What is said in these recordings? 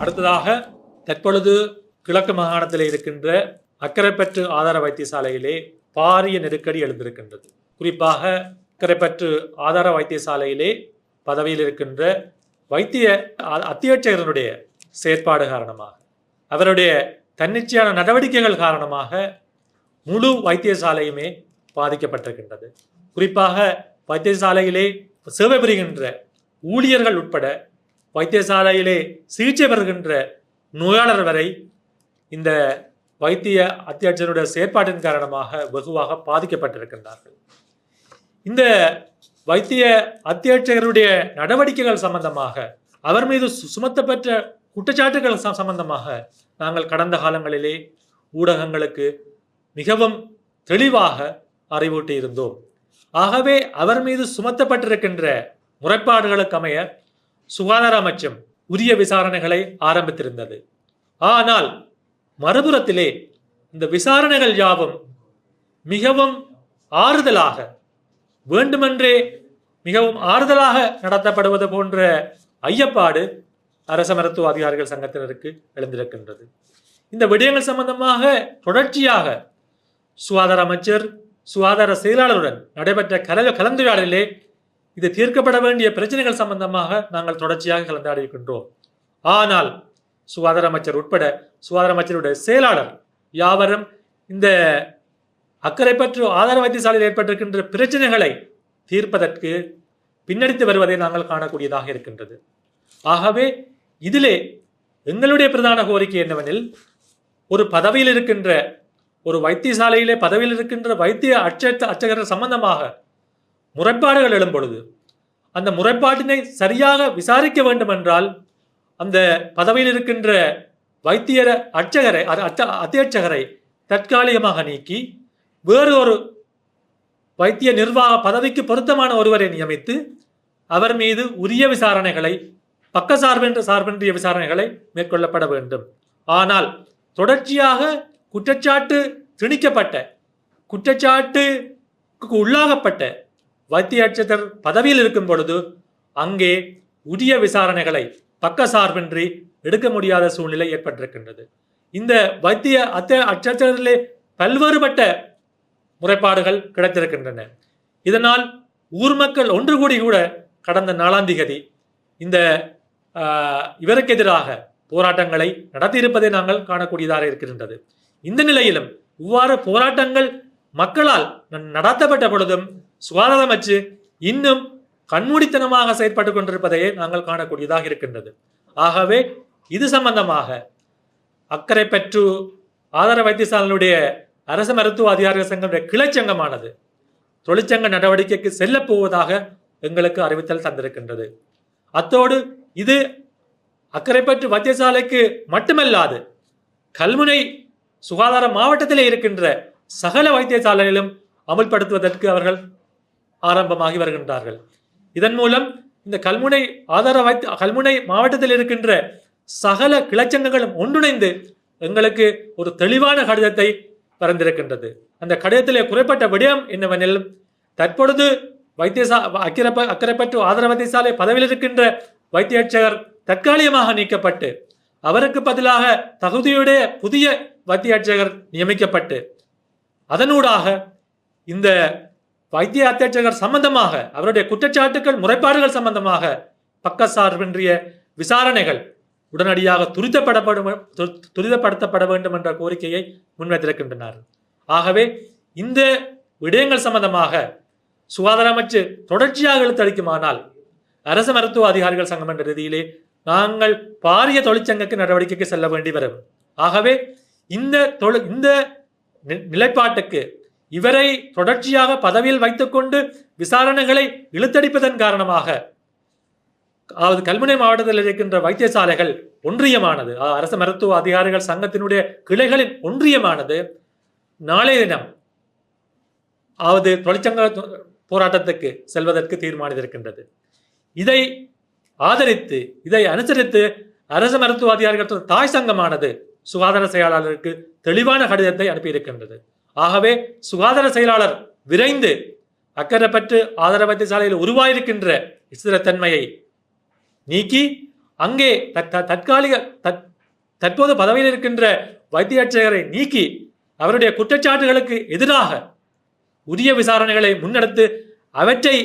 அடுத்ததாக தற்பொழுது கிழக்கு மாகாணத்தில் இருக்கின்ற அக்கரைப்பற்று ஆதார வைத்தியசாலையிலே பாரிய நெருக்கடி எழுந்திருக்கின்றது. குறிப்பாக அக்கரைப்பற்று ஆதார வைத்தியசாலையிலே பதவியில் இருக்கின்ற வைத்திய அத்தியட்சகரனுடைய செயற்பாடு காரணமாக அவருடைய தன்னிச்சையான நடவடிக்கைகள் காரணமாக முழு வைத்தியசாலையுமே பாதிக்கப்பட்டிருக்கின்றது. குறிப்பாக வைத்தியசாலையிலே சேவை புரிகின்ற ஊழியர்கள் உட்பட வைத்தியசாலையிலே சிகிச்சை பெறுகின்ற நோயாளர் வரை இந்த வைத்திய அத்தியட்சருடைய செயற்பாட்டின் காரணமாக வெகுவாக பாதிக்கப்பட்டிருக்கின்றார்கள். இந்த வைத்திய அத்தியட்சகருடைய நடவடிக்கைகள் சம்பந்தமாக அவர் மீது சு- சுமத்தப்பட்ட குற்றச்சாட்டுகள் ச- சம்பந்தமாக நாங்கள் கடந்த காலங்களிலே ஊடகங்களுக்கு மிகவும் தெளிவாக அறிவூட்டி இருந்தோம் ஆகவே அவர் மீது சுமத்தப்பட்டிருக்கின்ற முறைப்பாடுகளுக்கு அமைய சுகாதார அமைச்சம் உரிய விசாரணைகளை ஆரம்பித்திருந்தது. ஆனால் மறுபுறத்திலே இந்த விசாரணைகள் யாவும் மிகவும் ஆறுதலாக வேண்டுமென்றே மிகவும் ஆறுதலாக நடத்தப்படுவது போன்ற ஐயப்பாடு அரச மருத்துவ அதிகாரிகள் சங்கத்தினருக்கு எழுந்திருக்கின்றது. இந்த விடயங்கள் சம்பந்தமாக தொடர்ச்சியாக சுகாதார அமைச்சர் சுகாதார செயலாளருடன் நடைபெற்ற கல கலந்துரையாடலிலே இது தீர்க்கப்பட வேண்டிய பிரச்சனைகள் சம்பந்தமாக நாங்கள் தொடர்ச்சியாக கலந்தாடி இருக்கின்றோம் ஆனால் சுகாதார அமைச்சர் உட்பட சுகாதார அமைச்சருடைய செயலாளர் யாவரும் இந்த அக்கறைப்பற்று ஆதார வைத்தியசாலையில் ஏற்பட்டிருக்கின்ற பிரச்சனைகளை தீர்ப்பதற்கு பின்னடித்து வருவதை நாங்கள் காணக்கூடியதாக இருக்கின்றது. ஆகவே இதிலே எங்களுடைய பிரதான கோரிக்கை என்னவெனில் ஒரு பதவியில் இருக்கின்ற ஒரு வைத்தியசாலையிலே பதவியில் இருக்கின்ற வைத்திய அச்ச அச்சகர் சம்பந்தமாக முறைப்பாடுகள் எழும் பொழுது அந்த முறைப்பாட்டினை சரியாக விசாரிக்க வேண்டும் என்றால் அந்த பதவியில் இருக்கின்ற வைத்தியர அர்ச்சகரை அது அச்ச அத்தியட்சகரை தற்காலிகமாக நீக்கி வேறு ஒரு வைத்திய நிர்வாக பதவிக்கு பொருத்தமான ஒருவரை நியமித்து அவர் மீது உரிய விசாரணைகளை பக்க சார்பென்ற சார்பின்றிய விசாரணைகளை மேற்கொள்ளப்பட வேண்டும். ஆனால் தொடர்ச்சியாக குற்றச்சாட்டு திணிக்கப்பட்ட குற்றச்சாட்டுக்கு உள்ளாகப்பட்ட வைத்திய பதவியில் இருக்கும் பொழுது அங்கே உரிய விசாரணைகளை பக்க சார்பின்றி எடுக்க முடியாத சூழ்நிலை ஏற்பட்டிருக்கின்றது. இந்த வைத்திய அத்த அச்சத்திலே பல்வேறுபட்ட முறைப்பாடுகள் கிடைத்திருக்கின்றன. இதனால் ஊர் மக்கள் ஒன்று கூடி கூட கடந்த நாலாம் திகதி இந்த இவருக்கு எதிராக போராட்டங்களை நடத்தியிருப்பதை நாங்கள் காணக்கூடியதாக இருக்கின்றது. இந்த நிலையிலும் இவ்வாறு போராட்டங்கள் மக்களால் நடத்தப்பட்ட பொழுதும் சுகாதார அமைச்சு இன்னும் கண்மூடித்தனமாக செயற்பட்டு கொண்டிருப்பதையே நாங்கள் காணக்கூடியதாக இருக்கின்றது. ஆகவே இது சம்பந்தமாக அக்கறை பெற்று ஆதார வைத்தியசாலையுடைய அரசு மருத்துவ அதிகாரிகள் சங்கமுடைய கிளைச்சங்கமானது தொழிற்சங்க நடவடிக்கைக்கு செல்லப் போவதாக எங்களுக்கு அறிவித்தல் தந்திருக்கின்றது. அத்தோடு இது அக்கரைப்பற்று வைத்தியசாலைக்கு மட்டுமல்லாது கல்முனை சுகாதார மாவட்டத்திலே இருக்கின்ற சகல வைத்தியசாலையிலும் அமல்படுத்துவதற்கு அவர்கள் ஆரம்பமாகி வருகின்றார்கள். இதன் மூலம் இந்த கல்முனை ஆதார வைத்திய கல்முனை மாவட்டத்தில் இருக்கின்ற சகல கிளச்சங்கங்களும் ஒன்றிணைந்து எங்களுக்கு ஒரு தெளிவான கடிதத்தை பறந்திருக்கின்றது அந்த கடிதத்திலே குறைப்பட்ட விடயம் என்னவெனில் தற்பொழுது வைத்தியசா அக்கிரப்ப அக்கரைப்பற்று ஆதார வைத்தியசாலை பதவியில் இருக்கின்ற வைத்தியட்சகர் தற்காலிகமாக நீக்கப்பட்டு அவருக்கு பதிலாக தகுதியுடைய புதிய வைத்தியட்சகர் நியமிக்கப்பட்டு அதனூடாக இந்த வைத்திய அத்தியட்சகர் சம்பந்தமாக அவருடைய குற்றச்சாட்டுகள் முறைப்பாடுகள் சம்பந்தமாக பக்கசார்பின்றிய விசாரணைகள் உடனடியாக துரிதப்படப்படும் து- துரிதப்படுத்தப்பட வேண்டும் என்ற கோரிக்கையை முன்வைத்திருக்கின்றனர். ஆகவே இந்த விடயங்கள் சம்பந்தமாக சுகாதார அமைச்சு தொடர்ச்சியாக இழுத்தளிக்குமானால் அரசு மருத்துவ அதிகாரிகள் சங்கம் என்ற ரீதியிலே நாங்கள் பாரிய தொழிற்சங்கக்கு நடவடிக்கைக்கு செல்ல வேண்டி வரும். ஆகவே இந்த தொழில் இந்த நிலைப்பாட்டுக்கு இவரை தொடர்ச்சியாக பதவியில் வைத்துக்கொண்டு விசாரணைகளை இழுத்தடிப்பதன் காரணமாக அதாவது கல்முனை மாவட்டத்தில் இருக்கின்ற வைத்தியசாலைகள் ஒன்றியமானது அரசு மருத்துவ அதிகாரிகள் சங்கத்தினுடைய கிளைகளின் ஒன்றியமானது நாளைய தினம் அதாவது தொழிற்சங்க போராட்டத்துக்கு செல்வதற்கு தீர்மானித்திருக்கின்றது. இதை ஆதரித்து இதை அனுசரித்து அரசு மருத்துவ அதிகாரிகள் தாய் சங்கமானது சுகாதார செயலாளருக்கு தெளிவான கடிதத்தை அனுப்பியிருக்கின்றது. ஆகவே சுகாதார செயலாளர் விரைந்து அக்கறைப்பற்று ஆதார வைத்தியசாலையில் உருவாயிருக்கின்ற ஸ்திரத்தன்மையை நீக்கி அங்கே த- தற்காலிக தற்போது பதவியில் இருக்கின்ற வைத்தியாட்சியரை நீக்கி அவருடைய குற்றச்சாட்டுகளுக்கு எதிராக உரிய விசாரணைகளை முன்னெடுத்து அவற்றை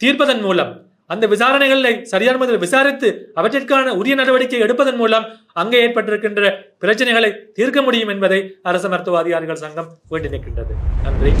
தீர்ப்பதன் மூலம் அந்த விசாரணைகளை சரியான முறையில் விசாரித்து அவற்றிற்கான உரிய நடவடிக்கை எடுப்பதன் மூலம் அங்கே ஏற்பட்டிருக்கின்ற பிரச்சனைகளை தீர்க்க முடியும் என்பதை அரசு மருத்துவ அதிகாரிகள் சங்கம் வேண்டி நிற்கின்றது நன்றி.